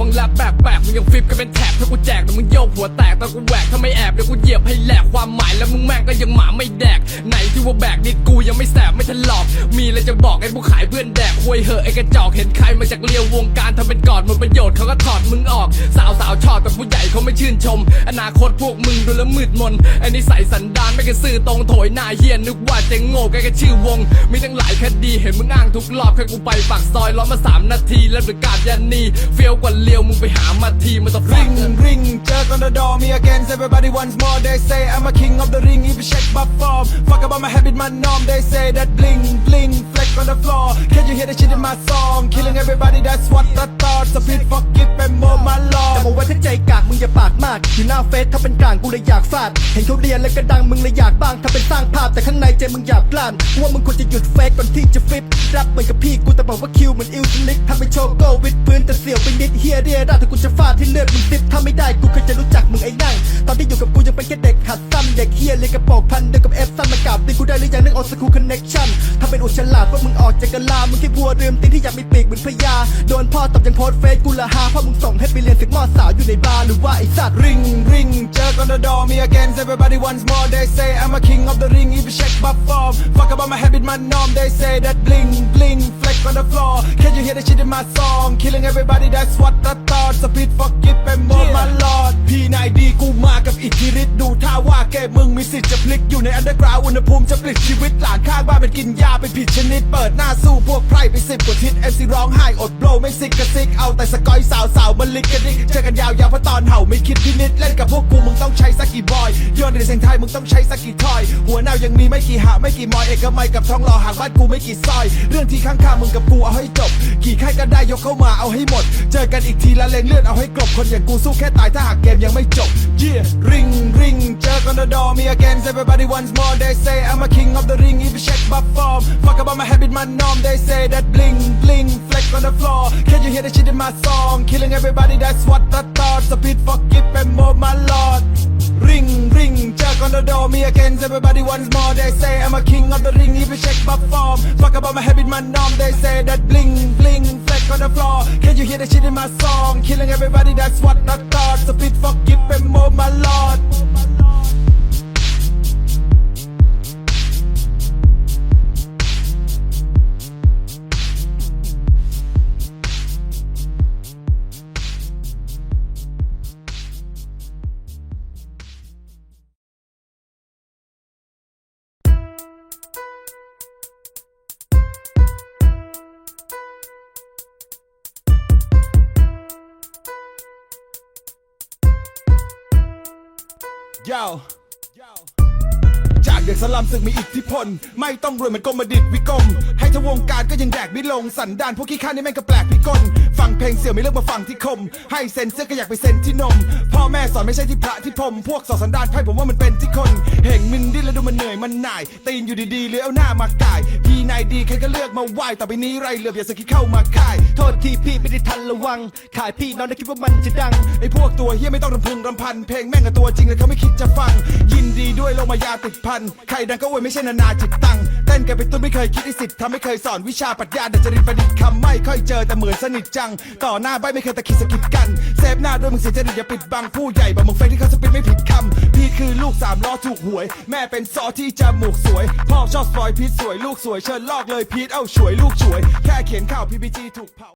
ฟังแรปแบบแปลกมึงยังฟิปกันเป็นแถบถ้ากูแจกแต่มึงโยกหัวแตกแต่กูแหวกถ้าไม่แอบเดี๋ยวกูเหยียบให้แหลกความหมายแล้วมึงแม่งก็ยังหมาไม่แดก ไหนที่ว่าแบกนิดกูยังไม่แสบไม่ทันหลอก มีอะไรจะบอกไอ้พวกขายเพื่อนแดกหวยเหอะไอ้กระจอกเห็นใครมาจากเลียววงการทำเป็นกอดหมดประโยชน์เขาก็ถอดมึงออก สาวสาวชอบแต่ผู้ใหญ่เขาไม่ชื่นชม อนาคตพวกมึงดูแล้วมืดมนไอ้นิสัยสันดานไม่กระซื่อตรงโถยหน้าเฮียนึกว่าจะโง่แกก็ชื่อวง มีตั้งหลายคดีเห็นมึงอ้างทุกรอบแค่กูไปปากซอยล้อมมาสามนาทีแล้วประกาศยันนีเฟี้ยวกว่าเลียวมึงไปหามาทีมันต้อง Ring, ring, jerk on the door, me again. Everybody wants more. They say I'm a king of the ring. If you check my form, fuck about my habit, my norm. They say that bling, bling, fleck on the floor. Can you hear the shit in my song? Killing everybody, that's what I thought. So please forgive อยู่หน้าเฟซถ้าเป็นกลางกูเลยอยากฟาด เห็นเขาเรียนแล้วก็ดังมึงเลยอยากบ้าง ถ้าเป็นสร้างภาพแต่ข้างในใจมึงอยากกล้านกูว่ามึงควรจะหยุดเฟซก่อนที่จะฟิปรับเหมือนกับพี่กูแต่บอกว่าคิวเหมือนอิลสลิกทำเป็นโชว์โก้วิดพื้นแต่เสียวไปนิดเฮียเรียดถ้ากูจะฟาดที่เลือดมึงซิปถ้าไม่ได้กูเคยจะรู้จักมึงไอ้นั่งตอนที่อยู่กับกูยังเป็นแค่เด็กหัดซ้ำเด็กเฮียเลยกระปรงพันเดียวกับเอฟซ้ำมากราบตีกูได้หรือยังเรื่องออสกูคอนเน็กชั่นถ้าเป็นอุฉลาดว่ามึงออกจากกะลามึงแค่บัวเรืมตีที่อยากมีปีกเหมือนพญาโดนพ่อตบยังโพสเฟซกูละหาเพราะมึงส่งให้ไปเรียนศึกมอสาวอยู่ในบาร์หรือว่าไอ้สัตว์ Ring, ring, jerk on the door, me again. Everybody wants more. They say I'm a king of the ring. If you check my form, fuck about my habit, my norm. They say that bling, bling, fleck on the floor. Can you hear the shit in my song? Killing everybody, that's what I thought. So please forgive and more, my lord. P9D กูมากับอิทธิฤทธิ์ดูท่าว่าแกมึงมีสิทธิ์จะพลิกอยู่ในอันเดอร์กราวอุณหภูมิจะปลิดชีวิตหลานข้างบ้านเป็นกินยาเป็นผิดชนิดเปิดหน้าสู้พวกไพร่ไปสิบกว่าทิศเอ็มซีร้องไห้อดโบลไม่ซิกกระซิกเอาแต่สกอยสาวสาวมันลิกกระดิกเจอกันยาวๆเพราะตอนเห่าไม่คิดพินิดเล่นกับพวกกูมึงต้องใช้สักกี่บอยย้อนในเสียงไทยมึงต้องใช้สักกี่ทอย หัวแนวยังมีไม่กี่หาไม่กี่มอยเอกมัยกับท้องหล่อห่างบ้านกูไม่กี่ซอย เรื่องที่ข้างๆมึงกับกูเอาให้จบ กี่ค่ายก็ได้ยกเข้ามาเอาให้หมด เจอกันอีกทีละเลงเลือดเอาให้กลบคนอย่างกูสู้แค่ตายถ้าหากเกมยังไม่จบ yeah ring ring เจอกัน the door me again everybody wants more they say I'm a king of the ring if you check my form fuck about my habit my norm they say that bling bling fleck on the floor can you hear the shit in my song killing everybody that's what I thought so please forgive and more my lord Ring, ring, jerk on the door, me again. Everybody wants more. They say I'm a king of the ring. Even check my form, fuck about my habit, my norm. They say that bling, bling, fleck on the floor. Can you hear the shit in my song? Killing everybody, that's what I thought. So please forgive ยาวจากเด็กสลัมซึ่งมีอิทธิพล ไม่ต้องรวยเหมือนกรมดิตวิกรมให้ทวงการก็ยังแดกไม่ลงสันดานพวกขี้ข้านี่แม่งก็แปลกพิกลฟังเพลงเสี่ยวไม่เลือกมาฟังที่คม ให้เซ็นเสื้อก็อยากไปเซ็นที่นม พ่อแม่สอนไม่ใช่ที่พระที่พรมพวกสอนสันดานไพ่ผมว่ามันเป็นที่คนเห็งมินดิ้นแล้วดูมันเหนื่อยมันหน่าย ตีนอยู่ดีๆเลี้ยวหน้ามากายพี่นายดีใครก็เลือกมาไหวต่อไปนี้ไรเหลือบอย่าสกิดเข้ามาค่าย โทษทีพี่ไม่ได้ทันระวัง ขายพี่น้องได้คิดว่ามันจะดังไอ้พวกตัวเฮียไม่ต้องรำพึงรำพันเพลงแม่งกับตัวจริงเลยเขาไม่คิดจะฟังย ด้วยลงมายาติดพัน ใครดังก็อวยไม่ใช่นานาจิตตัง เต้นกันเป็นตุ้นไม่เคยคิดที่สิทธิ์ทำไม่เคยสอนวิชาปรัชญาดัจริตประดิษฐ์คำไม่ค่อยเจอแต่เหมือนสนิทจัง ต่อหน้าใบไม่เคยตะคิดสะกิดกัน เซฟหน้าด้วยมึงเสียจริตอย่าปิดบังผู้ใหญ่บอกมึงเฟกที่เขาสปิดไม่ผิดคำพี่คือลูกสามล้อถูกหวย แม่เป็นซอที่จมูกสวย พ่อชอบสปอยพีทสวย ลูกสวยเชิญลอกเลยพีทเอ้าช่วยลูกช่วย แค่เขียนข่าวพีพีจีถูกเผา